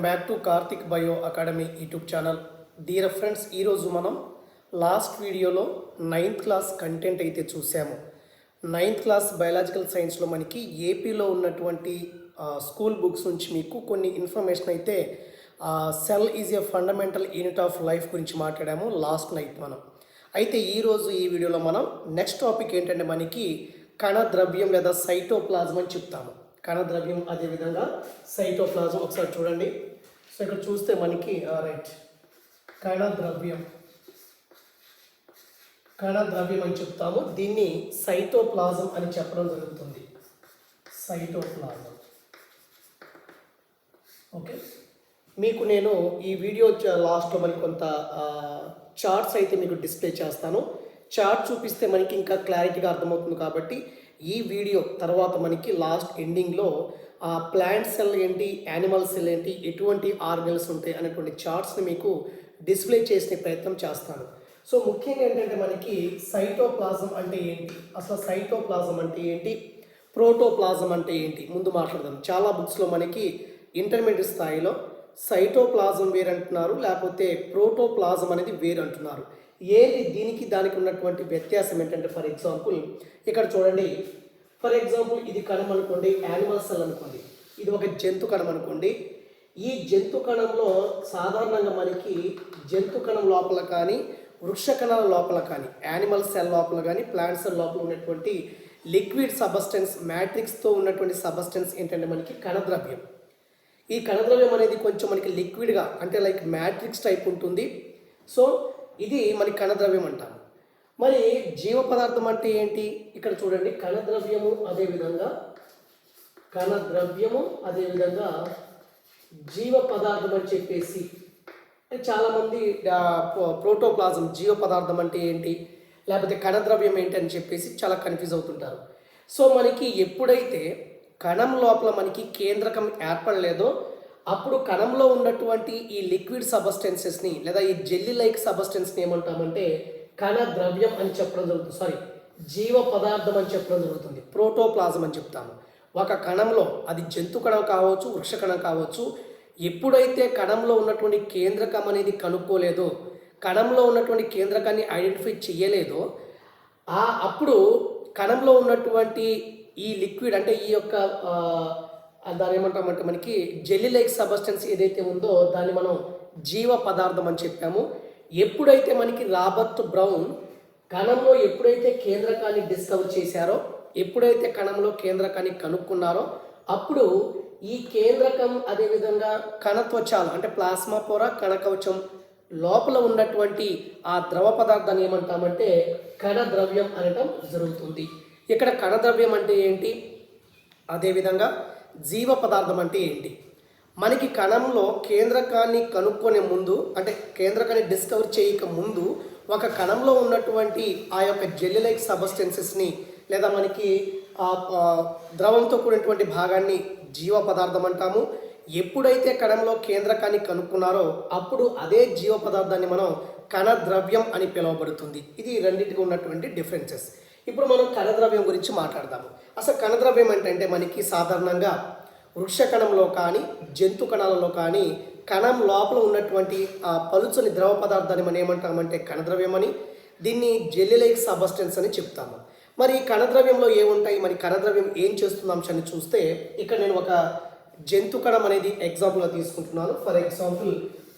Welcome back to Karthik bio academy YouTube channel. Dear friends ఈరోజు మనం last వీడియోలో ninth class content అయితే చూసాము. నైన్త్ క్లాస్ బయాలజికల్ సైన్స్లో మనకి ఏపీలో ఉన్నటువంటి స్కూల్ బుక్స్ నుంచి మీకు కొన్ని ఇన్ఫర్మేషన్ అయితే cell is a fundamental unit of life గురించి మాట్లాడాము లాస్ట్ నైట్ మనం. అయితే ఈరోజు ఈ వీడియోలో మనం నెక్స్ట్ టాపిక్ ఏంటంటే మనకి కణ ద్రవ్యం లేదా సైటోప్లాజం అని చెప్తాము. కణద్రవ్యం అదేవిధంగా సైటోప్లాజం ఒకసారి చూడండి. సో ఇక్కడ చూస్తే మనకి రైట్ కణద్రవ్యం కణద్రవ్యం అని చెప్తాము. దీన్ని సైటోప్లాజం అని చెప్పడం జరుగుతుంది. సైటోప్లాజం. ఓకే. మీకు నేను ఈ వీడియో లాస్ట్లో మరి కొంత చార్ట్స్ అయితే మీకు డిస్ప్లే చేస్తాను. చార్ట్ చూపిస్తే మనకి ఇంకా క్లారిటీగా అర్థమవుతుంది కాబట్టి ఈ వీడియో తర్వాత మనకి లాస్ట్ ఎండింగ్లో ఆ ప్లాంట్ సెల్ ఏంటి యానిమల్ సెల్ ఏంటి ఎటువంటి ఆర్గల్స్ ఉంటాయి అనేటువంటి చార్ట్స్ని మీకు డిస్ప్లే చేసే ప్రయత్నం చేస్తాను. సో ముఖ్యంగా ఏంటంటే మనకి సైటోప్లాజం అంటే ఏంటి? అసలు సైటోప్లాజం అంటే ఏంటి? ప్రోటోప్లాజం అంటే ఏంటి? ముందు మాట్లాడదాం. చాలా బుక్స్లో మనకి ఇంటర్మీడియట్ స్థాయిలో సైటోప్లాజం వేరు అంటున్నారు లేకపోతే ప్రోటోప్లాజం అనేది వేరు ఏది దీనికి దానికి ఉన్నటువంటి వ్యత్యాసం ఏంటంటే ఫర్ ఎగ్జాంపుల్ ఇక్కడ చూడండి. ఫర్ ఎగ్జాంపుల్ ఇది కణం అనుకోండి యానిమల్ సెల్ అనుకోండి. ఇది ఒక జంతు కణం అనుకోండి. ఈ జంతు కణంలో సాధారణంగా మనకి జంతు కణం లోపల కానీ వృక్ష కణాల లోపల కానీ యానిమల్ సెల్ లోపల కానీ ప్లాంట్ సెల్ లోపల ఉన్నటువంటి లిక్విడ్ సబస్టెన్స్ మ్యాట్రిక్స్తో ఉన్నటువంటి సబస్టెన్స్ ఏంటంటే మనకి కణద్రవ్యం. ఈ కణద్రవ్యం అనేది కొంచెం మనకి లిక్విడ్గా అంటే లైక్ మ్యాట్రిక్స్ టైప్ ఉంటుంది. సో ఇది మరి కణద్రవ్యం అంటాము మరి జీవ పదార్థం అంటే ఏంటి? ఇక్కడ చూడండి కణద్రవ్యము అదేవిధంగా కణద్రవ్యము అదేవిధంగా జీవ పదార్థం అని చెప్పేసి చాలామంది ప్రోటోప్లాజం జీవ పదార్థం అంటే ఏంటి? లేకపోతే కణద్రవ్యం ఏంటి అని చెప్పేసి చాలా కన్ఫ్యూజ్ అవుతుంటారు. సో మనకి ఎప్పుడైతే కణం లోపల మనకి కేంద్రకం ఏర్పడలేదో అప్పుడు కణంలో ఉన్నటువంటి ఈ లిక్విడ్ సబస్టెన్సెస్ని లేదా ఈ జెల్లీ లైక్ సబస్టెన్స్ని ఏమంటామంటే కణ ద్రవ్యం అని చెప్పడం జరుగుతుంది. సారీ జీవ పదార్థం అని చెప్పడం జరుగుతుంది. ప్రోటోప్లాజం అని చెప్తాము. ఒక కణంలో అది జంతు కణం కావచ్చు వృక్ష కణం కావచ్చు ఎప్పుడైతే కణంలో ఉన్నటువంటి కేంద్రకం అనేది కనుక్కోలేదో కణంలో ఉన్నటువంటి కేంద్రకాన్ని ఐడెంటిఫై చేయలేదో ఆ అప్పుడు కణంలో ఉన్నటువంటి ఈ లిక్విడ్ అంటే ఈ యొక్క దాని ఏమంటామంటే మనకి జెల్లీ లైక్ సబస్టెన్స్ ఏదైతే ఉందో దాన్ని మనం జీవ పదార్థం అని చెప్పాము. ఎప్పుడైతే మనకి రాబర్ట్ బ్రౌన్ కణంలో ఎప్పుడైతే కేంద్రకాన్ని డిస్కవర్ చేశారో ఎప్పుడైతే కణంలో కేంద్రకాన్ని కనుక్కున్నారో అప్పుడు ఈ కేంద్రకం అదేవిధంగా కణత్వచాలు అంటే ప్లాస్మా పొర కణకవచం లోపల ఉన్నటువంటి ఆ ద్రవ పదార్థాన్ని ఏమంటామంటే కణ ద్రవ్యం అనటం జరుగుతుంది. ఇక్కడ కణద్రవ్యం అంటే ఏంటి? అదేవిధంగా జీవ పదార్థం అంటే ఏంటి? మనకి కణంలో కేంద్రకాన్ని కనుక్కొనే ముందు అంటే కేంద్రకాన్ని డిస్కవర్ చేయక ముందు ఒక కణంలో ఉన్నటువంటి ఆ యొక్క జెల్లీ లైక్ సబస్టెన్సెస్ని లేదా మనకి ఆ, ద్రవంతో కూడినటువంటి భాగాన్ని జీవ పదార్థం అంటాము. ఎప్పుడైతే కణంలో కేంద్రకాన్ని కనుక్కున్నారో అప్పుడు అదే జీవ పదార్థాన్ని మనం కణ ద్రవ్యం అని పిలువబడుతుంది. ఇది రెండింటికి ఉన్నటువంటి డిఫరెన్సెస్ ఇప్పుడు మనం కణద్రవ్యం గురించి మాట్లాడదాము. అసలు కణద్రవ్యం ఏంటంటే మనకి సాధారణంగా వృక్ష కణంలో కానీ జంతు కణాలలో కానీ కణం లోపల ఉన్నటువంటి ఆ పలుచని ద్రవ పదార్థాన్ని మనం ఏమంటామంటే కణద్రవ్యం అని దీన్ని జెల్లిలైక్ సబస్టెన్స్ అని చెప్తాము. మరి ఈ కణద్రవ్యంలో ఏముంటాయి? మరి కణద్రవ్యం ఏం చేస్తుంది అంశాన్ని చూస్తే ఇక్కడ నేను ఒక జంతు కణం అనేది ఎగ్జాంపుల్గా తీసుకుంటున్నాను. ఫర్ ఎగ్జాంపుల్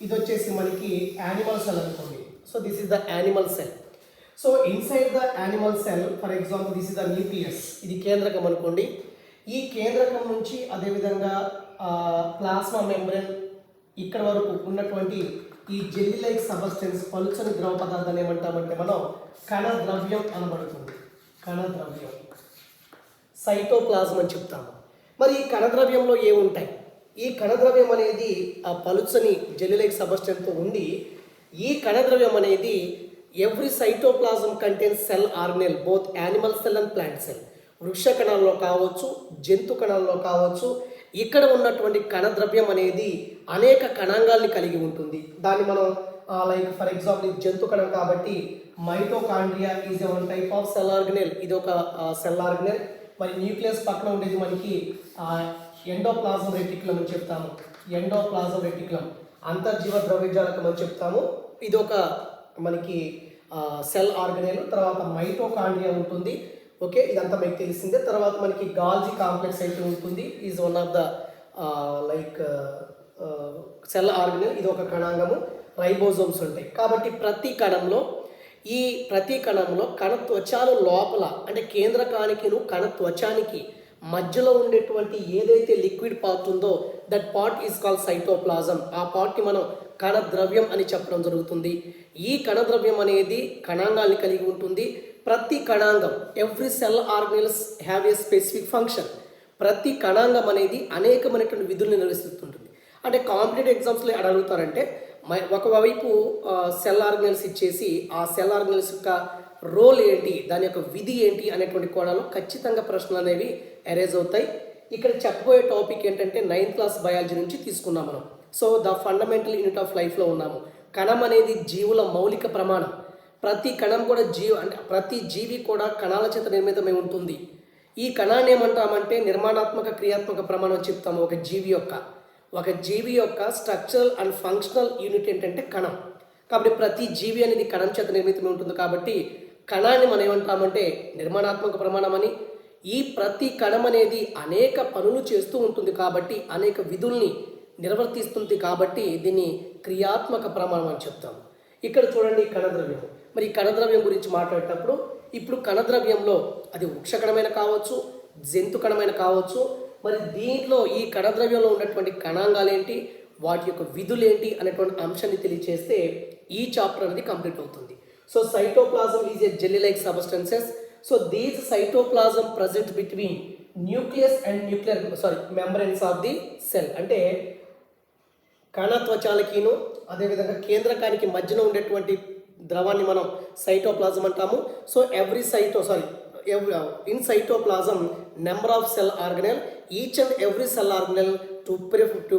ఇది వచ్చేసి మనకి యానిమల్ సెల్ అనుకోండి. So this is the animal cell so inside the animal cell for example this is the nucleus ఇది కేంద్రకం అనుకోండి. ఈ కేంద్రకం నుంచి అదేవిధంగా ప్లాస్మా మెంబ్రెన్ ఇక్కడ వరకు ఉన్నటువంటి ఈ జెల్లీ లైక్ సబస్టెన్స్ పలుచని ద్రవ పదార్థాన్ని ఏమంటామంటే మనం కణ ద్రవ్యం అనబడుతుంది. కణ ద్రవ్యం సైటోప్లాజం అని చెప్తాము. మరి ఈ కణద్రవ్యంలో ఏముంటాయి? ఈ కణద్రవ్యం అనేది ఆ పలుచని జెల్యులైక్ సబస్టెన్తో ఉండి ఈ కణద్రవ్యం అనేది every cytoplasm contents cell organelle both animal cell and plant cell వృక్ష కణాల్లో కావచ్చు జంతు కణాల్లో కావచ్చు ఇక్కడ ఉన్నటువంటి కణద్రవ్యం అనేది అనేక కణాంగాల్ని కలిగి ఉంటుంది. దాన్ని మనం లైక్ ఫర్ ఎగ్జాంపుల్ ఇది జంతు కణం కాబట్టి mitochondria is one type of cell organelle ఇది ఒక సెల్ ఆర్గనెల్ మరి న్యూక్లియస్ పక్కన ఉండేది మనకి ఎండోప్లాజం రెటిక్యులం అని చెప్తాము. Endoplasm reticulum. అంతర్జీవ ద్రవ్యజాలకం అని చెప్తాము. ఇది ఒక మనకి సెల్ ఆర్గనేల్ తర్వాత మైటోకాండ్రియా ఉంటుంది. ఓకే ఇదంతా మీకు తెలిసిందే. తర్వాత మనకి గాల్జీ కాంప్లెక్స్ అయితే ఉంటుంది. Is one of the like cell organelle ఇది ఒక కణాంగము రైబోజోమ్స్ ఉంటాయి. కాబట్టి ప్రతి కణంలో ఈ ప్రతి కణంలో కణ త్వచాలు లోపల అంటే కేంద్రకానికిను కణ త్వచానికి మధ్యలో ఉండేటువంటి ఏదైతే లిక్విడ్ పార్ట్ ఉందో that part is call cytoplasm ఆ పార్ట్ని మనం కణద్రవ్యం అని చెప్పడం జరుగుతుంది. ఈ కణద్రవ్యం అనేది కణాంగాల్ని కలిగి ఉంటుంది. ప్రతి కణాంగం every cell organelles have a specific function ప్రతి కణాంగం అనేది అనేకమైనటువంటి విధులను నిర్వహిస్తుంటుంది. అంటే కాంపిటేటివ్ ఎగ్జామ్స్లో అడగుతారంటే అడుగుతారంటే ఒకవైపు సెల్ ఆర్గనల్స్ ఇచ్చేసి ఆ సెల్ ఆర్గనల్స్ యొక్క రోల్ ఏంటి దాని యొక్క విధి ఏంటి అనేటువంటి కోణాలు ఖచ్చితంగా ప్రశ్నలు అనేవి అరేజ్ అవుతాయి. ఇక్కడ చెప్పబోయే టాపిక్ ఏంటంటే నైన్త్ క్లాస్ బయాలజీ నుంచి తీసుకున్నాం మనం. So the fundamental unit of లైఫ్లో ఉన్నాము. కణం అనేది జీవుల మౌలిక ప్రమాణం. ప్రతి కణం కూడా జీవ అంటే ప్రతి జీవి కూడా కణాల చేత నిర్మితమై ఉంటుంది. ఈ కణాన్ని ఏమంటామంటే నిర్మాణాత్మక క్రియాత్మక ప్రమాణం చెప్తాము ఒక జీవి యొక్క. ఒక జీవి యొక్క స్ట్రక్చరల్ అండ్ ఫంక్షనల్ యూనిట్ ఏంటంటే కణం. కాబట్టి ప్రతి జీవి అనేది కణం చేత నిర్మితమై ఉంటుంది కాబట్టి కణాన్ని మనం ఏమంటామంటే నిర్మాణాత్మక ప్రమాణం అని ఈ ప్రతి కణం అనేది అనేక పనులు చేస్తూ ఉంటుంది కాబట్టి అనేక విధుల్ని నిర్వర్తిస్తుంది కాబట్టి దీన్ని క్రియాత్మక ప్రమాణం అని చెప్తాము ఇక్కడ చూడండి కణద్రవ్యం మరి ఈ కణద్రవ్యం గురించి మాట్లాడేటప్పుడు ఇప్పుడు కణద్రవ్యంలో అది వృక్షకణమైన కావచ్చు జంతు కణమైన కావచ్చు మరి దీంట్లో ఈ కణద్రవ్యంలో ఉన్నటువంటి కణాంగాలు ఏంటి వాటి యొక్క విధులేంటి అనేటువంటి అంశాన్ని తెలియచేస్తే ఈ చాప్టర్ అనేది కంప్లీట్ అవుతుంది. So cytoplasm is a jelly like substances so these cytoplasm present between nucleus and nuclear sorry membranes of the cell అంటే కణ త్వచాలకిను అదేవిధంగా కేంద్రకానికి మధ్యన ఉండేటువంటి ద్రవాన్ని మనం సైటోప్లాజం అంటాము. So every cyto sorry in cytoplasm number of cell organelle each and every cell organelle to to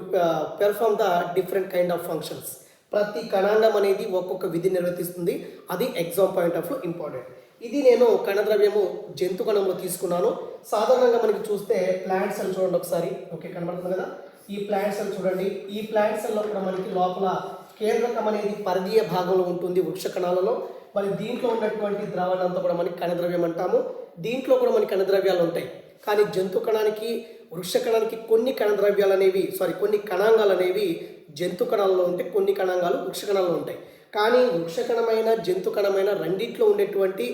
perform the different kind of functions ప్రతి కణాంగం అనేది ఒక్కొక్క విధి నిర్వర్తిస్తుంది అది ఎగ్జామ్ పాయింట్ ఆఫ్ ఇంపార్టెంట్ ఇది నేను కణద్రవ్యము జంతు కణంలో తీసుకున్నాను. సాధారణంగా మనకి చూస్తే ప్లాంట్ సెల్ చూడండి ఒకసారి. ఓకే కనబడుతుంది కదా? ఈ ప్లాంట్ సెల్ చూడండి. ఈ ప్లాంట్ సెల్లో కూడా మనకి లోపల కేంద్రకం అనేది పరిధీయ భాగంలో ఉంటుంది వృక్ష కణాలలో. మరి దీంట్లో ఉన్నటువంటి ద్రవాన్ని అంతా కూడా మనకి కణద్రవ్యం అంటాము. దీంట్లో కూడా మనకి కణద్రవ్యాలు ఉంటాయి. కానీ జంతు కణానికి వృక్ష కణానికి కొన్ని కణద్రవ్యాలు అనేవి సారీ కొన్ని కణాంగాలు అనేవి జంతు కణాలలో ఉంటాయి కొన్ని కణాంగాలు వృక్ష కణాలలో ఉంటాయి. కానీ వృక్ష కణమైన జంతు కణమైన రెండిట్లో ఉండేటువంటి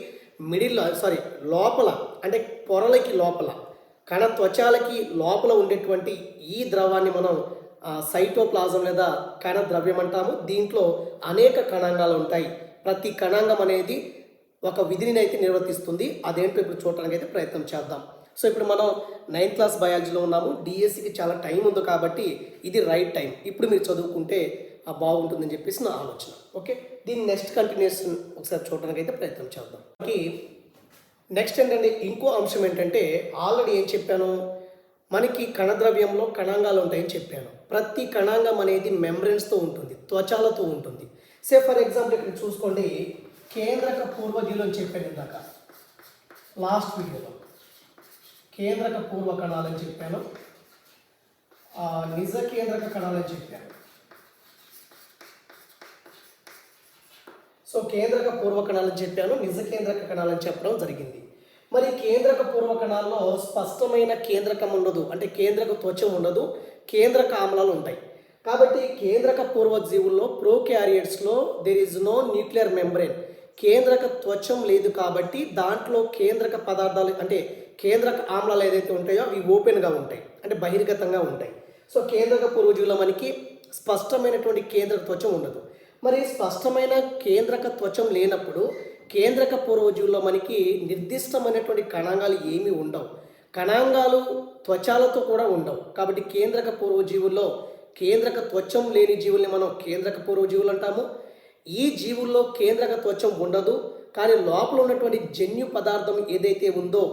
మిడిల్ సారీ లోపల అంటే పొరలకి లోపల కణ త్వచాలకి లోపల ఉండేటువంటి ఈ ద్రవాన్ని మనం సైటోప్లాజం లేదా కణ ద్రవ్యం అంటాము. దీంట్లో అనేక కణాంగాలు ఉంటాయి. ప్రతి కణాంగం అనేది ఒక విధిని అయితే నిర్వర్తిస్తుంది. అదేంటో ఇప్పుడు చూడటానికి అయితే ప్రయత్నం చేద్దాం. సో ఇప్పుడు మనం నైన్త్ క్లాస్ బయాలజీలో ఉన్నాము. డిఎస్సికి చాలా టైం ఉంది కాబట్టి ఇది రైట్ టైం. ఇప్పుడు మీరు చదువుకుంటే బాగుంటుందని చెప్పేసి నా ఆలోచన. ఓకే? దీన్ని నెక్స్ట్ కంటిన్యూషన్ ఒకసారి చూడడానికి అయితే ప్రయత్నం చేద్దాం. మనకి నెక్స్ట్ ఏంటంటే ఇంకో అంశం ఏంటంటే ఆల్రెడీ ఏం చెప్పాను? మనకి కణద్రవ్యంలో కణాంగాలు ఉంటాయని చెప్పాను. ప్రతి కణాంగం అనేది మెంబ్రెన్స్తో ఉంటుంది త్వచాలతో ఉంటుంది. సే ఫర్ ఎగ్జాంపుల్ ఇక్కడ చూసుకోండి కేంద్రక పూర్వజీవులు అని చెప్పాను ఇందాక. లాస్ట్ వీడియోలో. కేంద్రక పూర్వ కణాలని చెప్పాను. నిజ కేంద్రక కణాలని చెప్పాను. సో కేంద్రక పూర్వ కణాలని చెప్పాను నిజ కేంద్రక కణాలని చెప్పడం జరిగింది. మరి కేంద్రక పూర్వ కణాల్లో స్పష్టమైన కేంద్రకం ఉండదు. అంటే కేంద్రక త్వచం ఉండదు కేంద్రక ఆమ్లాలు ఉంటాయి. కాబట్టి కేంద్రక పూర్వ జీవుల్లో ప్రోక్యారియట్స్లో there is no nuclear membrane కేంద్రక త్వచం లేదు కాబట్టి దాంట్లో కేంద్రక పదార్థాలు అంటే కేంద్రక ఆమ్లాలు ఏదైతే ఉంటాయో అవి ఓపెన్గా ఉంటాయి. అంటే బహిర్గతంగా ఉంటాయి. సో కేంద్రక పూర్వజీవుల మనకి స్పష్టమైనటువంటి కేంద్రక త్వచం ఉండదు. మరి స్పష్టమైన కేంద్రక త్వచం లేనప్పుడు కేంద్రక పూర్వజీవుల్లో మనకి నిర్దిష్టమైనటువంటి కణాంగాలు ఏమీ ఉండవు. కణాంగాలు త్వచాలతో కూడా ఉండవు. కాబట్టి కేంద్రక పూర్వజీవుల్లో కేంద్రక త్వచం లేని జీవుల్ని మనం కేంద్రక పూర్వజీవులు అంటాము. ఈ జీవుల్లో కేంద్రక త్వచం ఉండదు. కానీ లోపల ఉన్నటువంటి జన్యు పదార్థం ఏదైతే ఉందో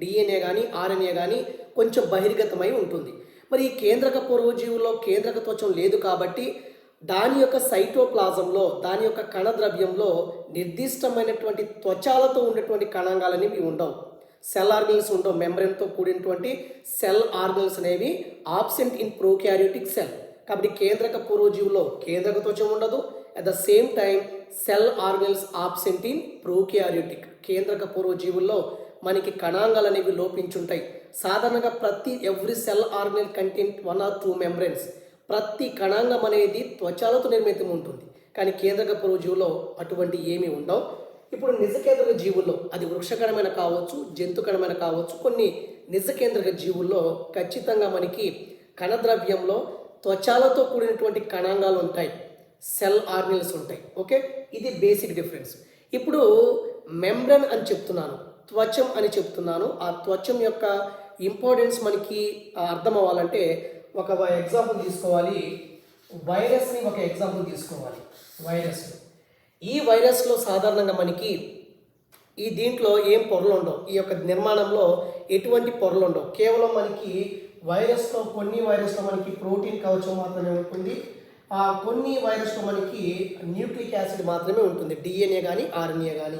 డిఎన్ఏ కానీ ఆర్ఎన్ఏ కానీ కొంచెం బహిర్గతమై ఉంటుంది. మరి ఈ కేంద్రక పూర్వజీవుల్లో కేంద్రక త్వచం లేదు కాబట్టి దాని యొక్క సైటోప్లాజంలో దాని యొక్క కణద్రవ్యంలో నిర్దిష్టమైనటువంటి త్వచాలతో ఉన్నటువంటి కణాంగాలు అనేవి ఉండవు. సెల్ ఆర్గన్స్ ఉండవు. మెంబ్రెన్తో కూడినటువంటి సెల్ ఆర్గన్స్ అనేవి ఆబ్సెంట్ ఇన్ ప్రోక్యారియోటిక్ సెల్. కాబట్టి కేంద్రక పూర్వజీవులో కేంద్రక త్వచం ఉండదు. At the same time cell organelles absent in prokaryotic కేంద్రక పూర్వజీవుల్లో మనకి కణాంగాలు అనేవి లోపించుంటాయి. సాధారణంగా ప్రతి every cell organelle content one or two membranes. ప్రతి కణాంగం అనేది త్వచాలతో నిర్మితం ఉంటుంది. కానీ కేంద్రక పూర్వజీవులో అటువంటి ఏమీ ఉండవు. ఇప్పుడు నిజకేంద్రక జీవుల్లో అది వృక్షకణమైన కావచ్చు జంతుకణమైన కావచ్చు కొన్ని నిజకేంద్రక జీవుల్లో ఖచ్చితంగా మనకి కణద్రవ్యంలో త్వచాలతో కూడినటువంటి కణాంగాలు ఉంటాయి. సెల్ ఆర్నిల్స్ ఉంటాయి. ఓకే? ఇది బేసిక్ డిఫరెన్స్. ఇప్పుడు మెంబ్రన్ అని చెప్తున్నాను త్వచం అని చెప్తున్నాను. ఆ త్వచం యొక్క ఇంపార్టెన్స్ మనకి అర్థం అవ్వాలంటే ఒక ఎగ్జాంపుల్ తీసుకోవాలి. వైరస్ని ఒక ఎగ్జాంపుల్ తీసుకోవాలి. వైరస్ ఈ వైరస్లో సాధారణంగా మనకి ఈ దీంట్లో ఏం పొరలు ఉండవు. ఈ యొక్క నిర్మాణంలో ఎటువంటి పొరలు ఉండవు. కేవలం మనకి వైరస్లో కొన్ని వైరస్లో మనకి ప్రోటీన్ కవచం మాత్రమే ఉంటుంది. ఆ కొన్ని వైరస్లో మనకి న్యూక్లిక్ యాసిడ్ మాత్రమే ఉంటుంది. డిఎన్ఏ కానీ ఆర్ఎన్ఏ కానీ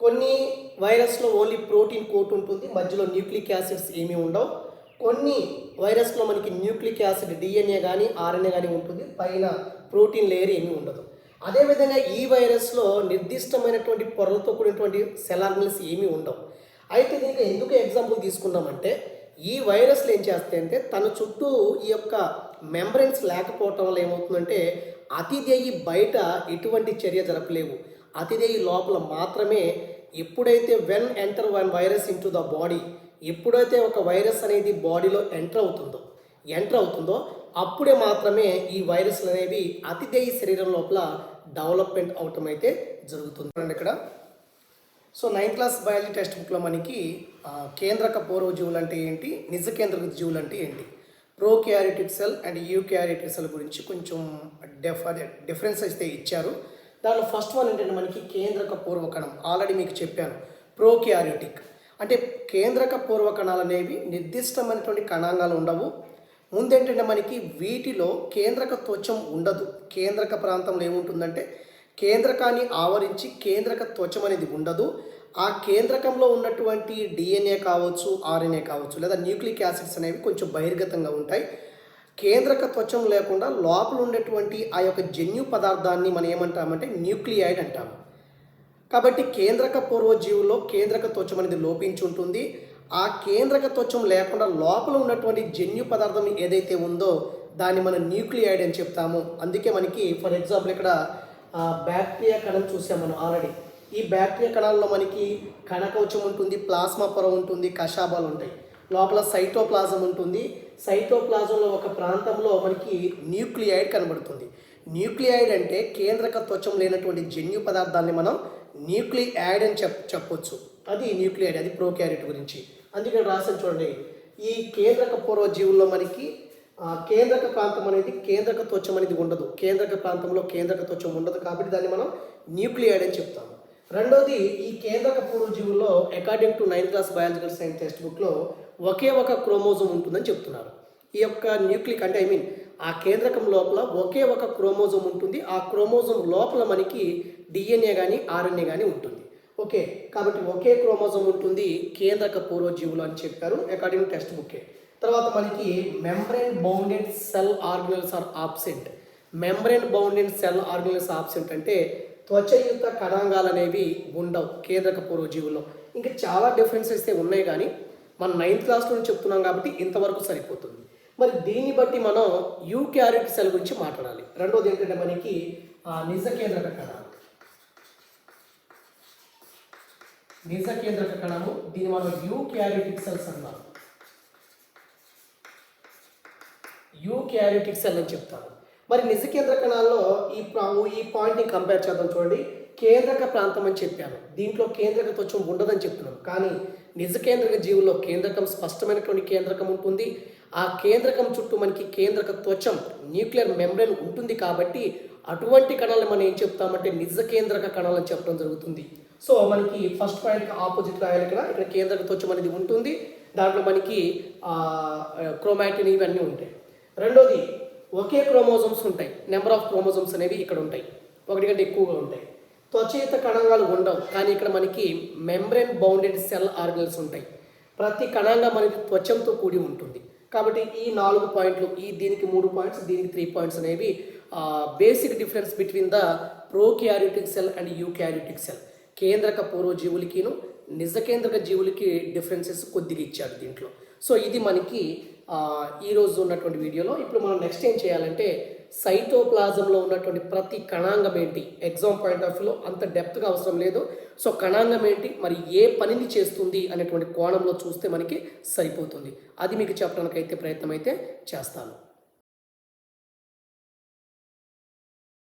కొన్ని వైరస్లో ఓన్లీ ప్రోటీన్ కోట్ ఉంటుంది. మధ్యలో న్యూక్లిక్ యాసిడ్స్ ఏమీ ఉండవు. కొన్ని వైరస్లో మనకి న్యూక్లిక్ యాసిడ్ డిఎన్ఏ కానీ ఆర్ఎన్ఏ కానీ ఉంటుంది. పైన ప్రోటీన్ లేయర్ ఏమీ ఉండదు. అదేవిధంగా ఈ వైరస్లో నిర్దిష్టమైనటువంటి పొరలతో కూడినటువంటి సెల్ ఏమీ ఉండవు. అయితే దీనికి ఎందుకు ఎగ్జాంపుల్ తీసుకున్నామంటే ఈ వైరస్లు ఏం చేస్తాయంటే తన చుట్టూ ఈ యొక్క మెంబ్రెన్స్ లేకపోవటం వల్ల ఏమవుతుందంటే అతిదేయి బయట ఎటువంటి చర్య జరపలేవు. అతిదేయి లోపల మాత్రమే ఎప్పుడైతే when enter one virus in the body ఎప్పుడైతే ఒక వైరస్ అనేది బాడీలో ఎంటర్ అవుతుందో ఎంటర్ అవుతుందో అప్పుడే మాత్రమే ఈ వైరస్లు అనేవి అతిదేయి శరీరం లోపల డెవలప్మెంట్ అవటం అయితే జరుగుతుంది. ఇక్కడ. So ninth class biology text బుక్లో మనకి కేంద్రక పూర్వ జీవులు అంటే ఏంటి? నిజ కేంద్రక జీవులు అంటే ఏంటి? Prokaryotic cell and eukaryotic cell గురించి కొంచెం డెఫ డిఫరెన్స్ అయితే ఇచ్చారు. దానిలో ఫస్ట్ వన్ ఏంటంటే మనకి కేంద్రక పూర్వకణం. ఆల్రెడీ మీకు చెప్పాను. ప్రోక్యారిటిక్ అంటే కేంద్రక పూర్వ కణాలు అనేవి నిర్దిష్టమైనటువంటి కణాంగాలు ఉండవు. ముందేంటంటే మనకి వీటిలో కేంద్రక త్వచం ఉండదు. కేంద్రక ప్రాంతంలో ఏముంటుందంటే కేంద్రకాన్ని ఆవరించి కేంద్రక త్వచం అనేది ఉండదు. ఆ కేంద్రకంలో ఉన్నటువంటి డిఎన్ఏ కావచ్చు ఆర్ఎన్ఏ కావచ్చు లేదా న్యూక్లిక్ యాసిడ్స్ అనేవి కొంచెం బహిర్గతంగా ఉంటాయి. కేంద్రక త్వచం లేకుండా లోపల ఉండేటువంటి ఆ యొక్క జన్యు పదార్థాన్ని మనం ఏమంటామంటే న్యూక్లియాయిడ్ అంటాము. కాబట్టి కేంద్రక పూర్వజీవుల్లో కేంద్రక త్వచం అనేది లోపించి ఉంటుంది. ఆ కేంద్రక త్వచం లేకుండా లోపల ఉన్నటువంటి జన్యు పదార్థం ఏదైతే ఉందో దాన్ని మనం న్యూక్లియాయిడ్ అని చెప్తాము. అందుకే మనకి ఫర్ ఎగ్జాంపుల్ ఇక్కడ బ్యాక్టీరియా కణం చూసాం మనం ఆల్రెడీ. ఈ బ్యాక్టీరియా కణాల్లో మనకి కణకవచం ఉంటుంది ప్లాస్మా పొర ఉంటుంది కషాబాలు ఉంటాయి. లోపల సైటోప్లాజం ఉంటుంది. సైటోప్లాజంలో ఒక ప్రాంతంలో మనకి న్యూక్లియాయిడ్ కనబడుతుంది. న్యూక్లియాయిడ్ అంటే కేంద్రక త్వచం లేనటువంటి జన్యు పదార్థాన్ని మనం న్యూక్లియాయిడ్ అని చెప్ చెప్పొచ్చు. అది న్యూక్లియాయిడ్ అది ప్రోక్యారిట్ గురించి. అందుకని రాసాను చూడండి. ఈ కేంద్రక పూర్వజీవుల్లో మనకి ఆ, కేంద్రక ప్రాంతం అనేది కేంద్రక త్వచం అనేది ఉండదు. కేంద్రక ప్రాంతంలో కేంద్రక త్వచం ఉండదు కాబట్టి దాన్ని మనం న్యూక్లియాయిడ్ అని చెప్తాము రెండోది ఈ కేంద్రక పూర్వజీవుల్లో according to ninth class biological science text బుక్లో ఒకే ఒక క్రోమోజోమ్ ఉంటుందని చెప్తున్నారు. ఈ యొక్క న్యూక్లిక్ అంటే ఐ మీన్ ఆ కేంద్రకం లోపల ఒకే ఒక క్రోమోజోమ్ ఉంటుంది. ఆ క్రోమోజోమ్ లోపల మనకి డిఎన్ఏ కానీ ఆర్ఎన్ఏ కానీ ఉంటుంది. ఓకే కాబట్టి ఒకే క్రోమోజోమ్ ఉంటుంది కేంద్రక పూర్వజీవులు అని చెప్పారు అకార్డింగ్ టెక్స్ట్ బుక్కే తర్వాత మనకి membrane bounded cell organelles are absent membrane bounded cell organelles absent అంటే త్వచయుత కణాంగాలు అనేవి ఉండవు కేంద్రక పూర్వజీవుల్లో. ఇంకా చాలా డిఫరెన్సెస్ అయితే ఉన్నాయి కానీ మనం నైన్త్ క్లాస్లో చెప్తున్నాం కాబట్టి ఇంతవరకు సరిపోతుంది. మరి దీన్ని బట్టి మనం యూక్యారిక్ సెల్ గురించి మాట్లాడాలి. రెండోది ఏంటంటే మనకి ఆ, నిజ కేంద్రక కణాలు. నిజ కేంద్రక కణము దీన్ని మనం యూక్యారిటిక్ సెల్స్ అన్నాం యూక్యారిటిక్ సెల్ అని చెప్తాను మరి నిజ కేంద్ర కణాల్లో ఈ ఈ పాయింట్ని కంపేర్ చేద్దాం చూడండి. కేంద్రక ప్రాంతం అని చెప్పాను. దీంట్లో కేంద్రక త్వచం ఉండదని చెప్తున్నాను కానీ నిజ కేంద్రక జీవుల్లో కేంద్రకం స్పష్టమైనటువంటి కేంద్రకం ఉంటుంది. ఆ కేంద్రకం చుట్టూ మనకి కేంద్రక త్వచం న్యూక్లియర్ మెంబ్రెన్ ఉంటుంది కాబట్టి అటువంటి కణాలను మనం ఏం చెప్తామంటే నిజ కేంద్రక కణాలని చెప్పడం జరుగుతుంది. సో మనకి ఫస్ట్ పాయింట్కి ఆపోజిట్ రాయాలి ఇక్కడ ఇక్కడ కేంద్రక త్వచం అనేది ఉంటుంది. దాంట్లో మనకి క్రోమాటిన్ ఇవన్నీ ఉంటాయి. రెండోది ఒకే క్రోమోజోమ్స్ ఉంటాయి. నెంబర్ ఆఫ్ క్రోమోజోమ్స్ అనేవి ఇక్కడ ఉంటాయి. ఒకటి కంటే ఎక్కువగా ఉంటాయి. త్వచేత కణాంగాలు ఉండవు. కానీ ఇక్కడ మనకి మెంబ్రెన్ బౌండెడ్ సెల్ ఆర్గనల్స్ ఉంటాయి. ప్రతి కణాంగం మనకి త్వచంతో కూడి ఉంటుంది. కాబట్టి ఈ నాలుగు పాయింట్లు ఈ దీనికి మూడు పాయింట్స్ దీనికి త్రీ పాయింట్స్ అనేవి basic difference between the prokaryotic cell and eukaryotic cell కేంద్రక పూర్వజీవులకిను నిజకేంద్రక జీవులకి డిఫరెన్సెస్ కొద్దిగా ఇచ్చాడు దీంట్లో. సో ఇది మనకి ఈరోజు ఈ రోజు ఉన్నటువంటి వీడియోలో. ఇప్పుడు మనం నెక్స్ట్ ఏం చేయాలంటే సైటోప్లాజంలో ఉన్నటువంటి ప్రతి కణాంగం ఏంటి? ఎగ్జామ్ పాయింట్ ఆఫ్ వ్యూలో అంత డెప్త్గా అవసరం లేదు. సో కణాంగం ఏంటి? మరి ఏ పనిని చేస్తుంది అనేటువంటి కోణంలో చూస్తే మనకి సరిపోతుంది. అది మీకు చెప్పడానికి అయితే ప్రయత్నం అయితే చేస్తాను.